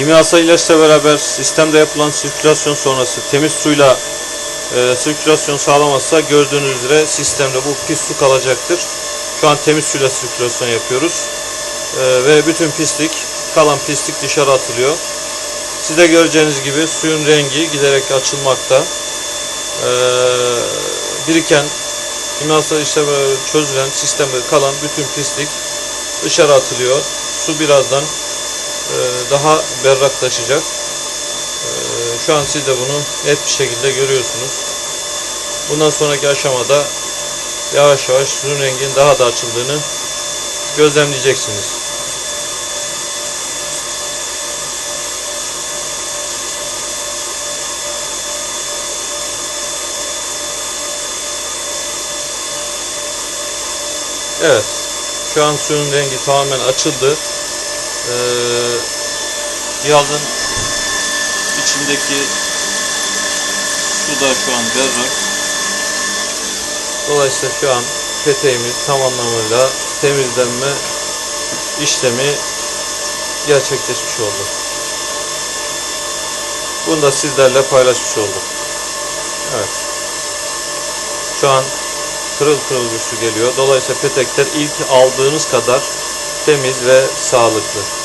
Kimyasal ilaçla beraber sistemde yapılan sirkülasyon sonrası temiz suyla e, sirkülasyon sağlamazsa gördüğünüz üzere sistemde bu pis su kalacaktır. Şu an temiz suyla sirkülasyon yapıyoruz. E, ve bütün pislik, kalan pislik dışarı atılıyor. Siz de göreceğiniz gibi suyun rengi giderek açılmakta. E, biriken kimyasal işle çözülen sistemde kalan bütün pislik dışarı atılıyor. Su birazdan daha berraklaşacak. E, Şu an siz de bunu net bir şekilde görüyorsunuz. Bundan sonraki aşamada yavaş yavaş suyun renginin daha da açıldığını gözlemleyeceksiniz. Evet. Şu an suyun rengi tamamen açıldı. Ee, cihazın içindeki su da şu an berrak. Dolayısıyla şu an peteğimiz tam anlamıyla temizlenme işlemi gerçekleşmiş oldu. Bunu da sizlerle paylaşmış olduk. Evet. Şu an pırıl pırıl bir su geliyor. Dolayısıyla petekler ilk aldığınız kadar temiz ve sağlıklı.